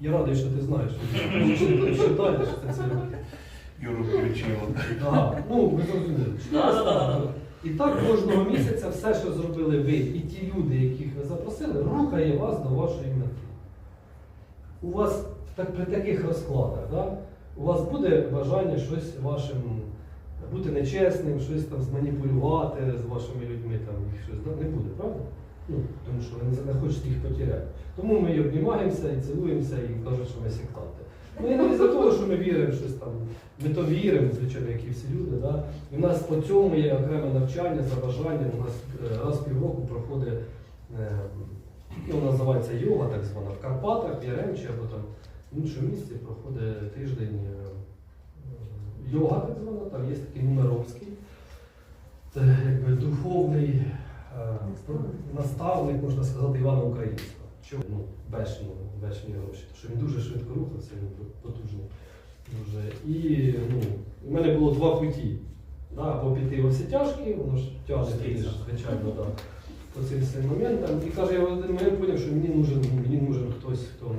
Я радий, що ти знаєш, що ти читаєш це. Юру включило. Ну ви зрозуміли. І так кожного місяця все, що зробили ви, і ті люди, яких ви запросили, рухає вас до вашої мети. У вас так, при таких розкладах, да, у вас буде бажання щось вашим бути нечесним, щось там зманіпулювати з вашими людьми, там їх щось да, не буде, правда? Ну, тому що ви не- хочете їх потеряти. Тому ми і обнімаємося, і цілуємося, і кажуть, що ми сектанти. Ну і не за того, що ми віримо щось там. Ми то віримо, звичайно, як і всі люди. Да? І в нас по цьому є окреме навчання за бажанням. У нас е, раз в півроку проходить, е, ну, називається йога, так звана, в Карпатах, в Яремчі або там в іншому місці проходить тиждень е, йога, так звана, там є такий нумеровський. Це якби духовний е, наставник, можна сказати, Івана Українського. Чому? Ну, бешні, бешні гроші. Тому що він дуже швидко рухався, він потужний. Дуже. І ну, у мене було два путі. Да, або піти во всі тяжкі, воно ж тяжке, звичайно, да, по цим всім моментам. І каже, я в один момент зрозумів, що мені нужен, мені нужен хтось, хто.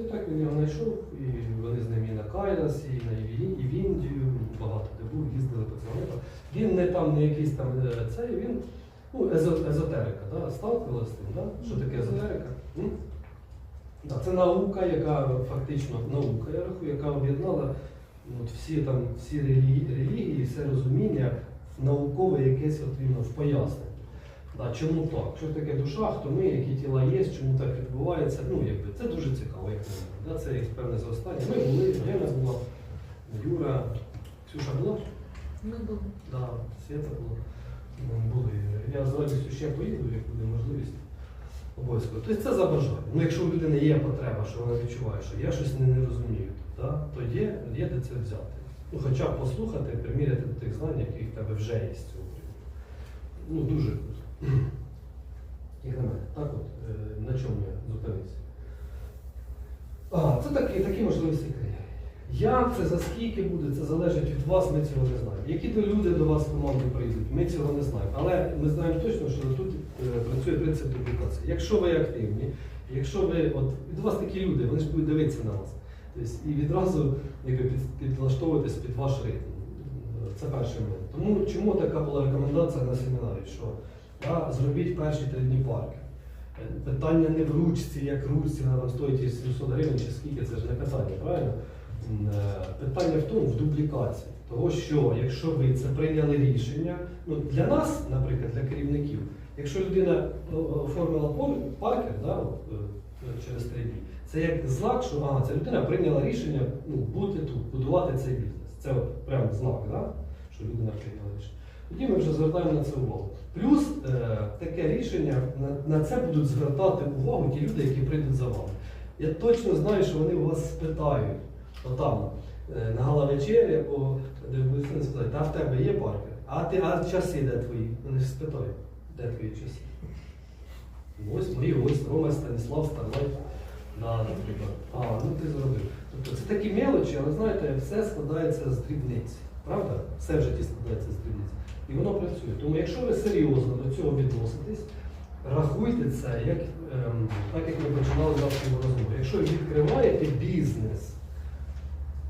І так він його знайшов, і вони з ним і на Кайлас, і, на, і в Індію, багато де був, їздили по цьому. Він не там не якийсь там е, цей, він ну, езотерика, да? сталкувалися з тим, да? що таке езотерика? М? Да, це наука, яка фактично наука, я рахую, яка об'єднала ну, от всі, там, всі релігії, все розуміння в наукове якесь от, в пояснення. Да, чому так? Що таке душа, хто ми, які тіла є, чому так відбувається? Ну, якби, це дуже цікаво, як на. Да? Це як певне зростання. Ми були, Гена була, Юра, Ксюша була? Ми були. Да, Свята була. Були. Я з радістю ще поїду, як буде можливість. Обов'язково. Тобто це за бажання. Ну, якщо у людини є потреба, що вона відчуває, що я щось не, не розумію, да, то є, є де це взяти. Ну, хоча б послухати, приміряти до тих знань, які в тебе вже є з цього приводу. Ну, дуже круто. Як на мене, так от, е, на чому я зупинився? А, це такі, такі можливості є. Як це, за скільки буде, це залежить від вас, ми цього не знаємо. Які то люди до вас в команду прийдуть, ми цього не знаємо. Але ми знаємо точно, що тут е, працює принцип дуплікації. Якщо ви активні, якщо ви, от від вас такі люди, вони ж будуть дивитися на вас. Тобто, і відразу якби, підлаштовуватись під ваш ритм. Це перший момент. Тому чому така була рекомендація на семінарі, що да, зробіть перші три дні парки. Е, Питання не в ручці, як ручці, вона стоїть 700 гривень чи скільки, це ж не питання, правильно? Е, Питання в тому, в дублікації. Того, що якщо ви це прийняли рішення, ну для нас, наприклад, для керівників, якщо людина оформила паркер да, е, через три дні, це як знак, що ага, ця людина прийняла рішення ну, бути тут, будувати цей бізнес. Це от прям знак, да, що людина прийняла рішення. Тоді ми вже звертаємо на це увагу. Плюс е, таке рішення на, на це будуть звертати увагу ті люди, які прийдуть за вами. Я точно знаю, що вони у вас спитають отам е, на гала-вечері, або де ви сказати, та в тебе є паркер, а ти а часи де твої? Вони ж спитають, де твої часи? Ось мої, ось Рома Станіслав Старлай. Да. А, ну ти зробив. Тобто це такі мелочі, але знаєте, все складається з дрібниць. Правда? Все в житті складається з дрібниць. І воно працює. Тому якщо ви серйозно до цього відноситесь, рахуйте це, як, ем, так як ми починали нашу розмову. Якщо відкриваєте бізнес,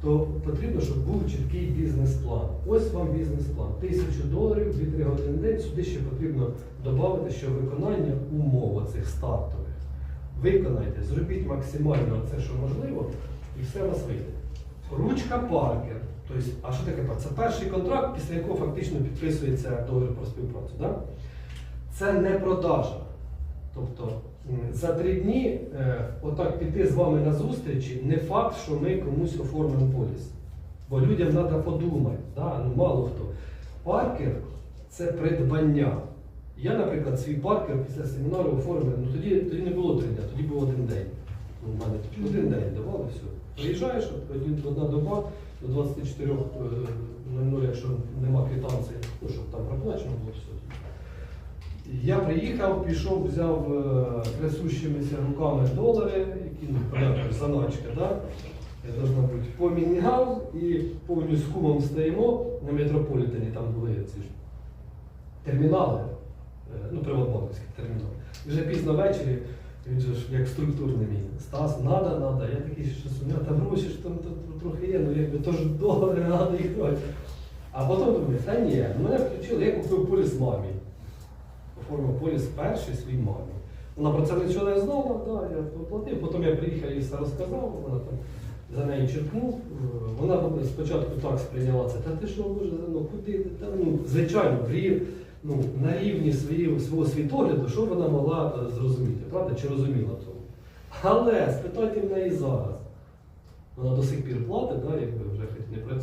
то потрібно, щоб був чіткий бізнес-план. Ось вам бізнес-план. Тисячу доларів, 2-3 години в день. Сюди ще потрібно додати, що виконання умов цих стартових. Виконайте, зробіть максимально це, що можливо, і все у вас вийде. Ручка паркер. Тобто, а що таке паркер? Це перший контракт, після якого фактично підписується договір про співпрацю. Да? Це не продажа. Тобто за три дні е, отак піти з вами на зустрічі, не факт, що ми комусь оформимо поліс. Бо людям треба подумати, да? ну, мало хто. Паркер це придбання. Я, наприклад, свій паркер після семінару оформив, ну тоді, тоді не було три дня, тоді був один день. Ну, в мене один день давали, все. Приїжджаєш, одна доба до 24.00, якщо нема квитанції, ну, щоб там проплачено було все. Я приїхав, пішов, взяв е, трясущимися руками долари, які ну, понятно, заначка, да? Я должна бути поміняв і повністю з кумом стоїмо на метрополітені, там були ці ж термінали, е, ну, приватбанківські термінали. Вже пізно ввечері Він же ж як структурний мій. Стас, надо, надо. Я такий, що у мене там гроші ж там, трохи є, ну якби теж долари, треба їх брати. А потім думаю, та ні, ну, мене включили, я купив поліс мамі. Оформив поліс перший своїй мамі. Вона про це нічого не знала, да, я оплатив. Потім я приїхав і все розказав, вона там за нею черкнув. Вона спочатку так сприйняла це. Та ти що, боже, ну куди там? Ну, звичайно, при, ну, на рівні своєї, свого світогляду, що вона могла е, зрозуміти, правда? Чи розуміла того? Але спитайте в неї зараз. Вона до сих пір платить, да, якби вже хоч не працює.